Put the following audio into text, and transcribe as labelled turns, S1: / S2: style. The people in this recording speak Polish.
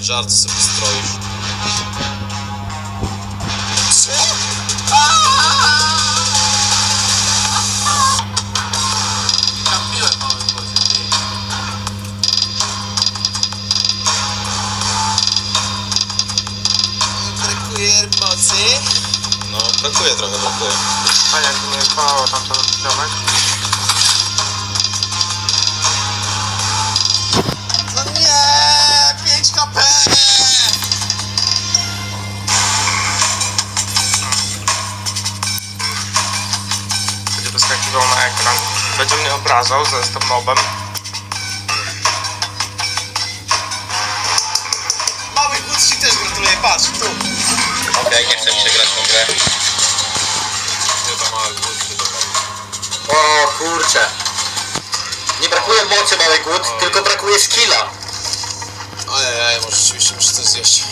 S1: Żart sobie stroisz.
S2: Kampiłem mały wodzie, ty.
S1: Brakuje mocy. No, brakuje trochę, brakuje.
S3: A jakby mnie koło tam ten ziomek. Będzie wyskakiwał na ekran. Będzie mnie obrażał, że jestem nobem.
S1: Mały Guc ci też gratuluję, patrz, tu.
S4: Okej, nie chcę mi się grać w tą grę. O kurczę. Nie brakuje mocy mały głód, tylko brakuje skilla.
S1: Ojej, może rzeczywiście muszę coś zjeść.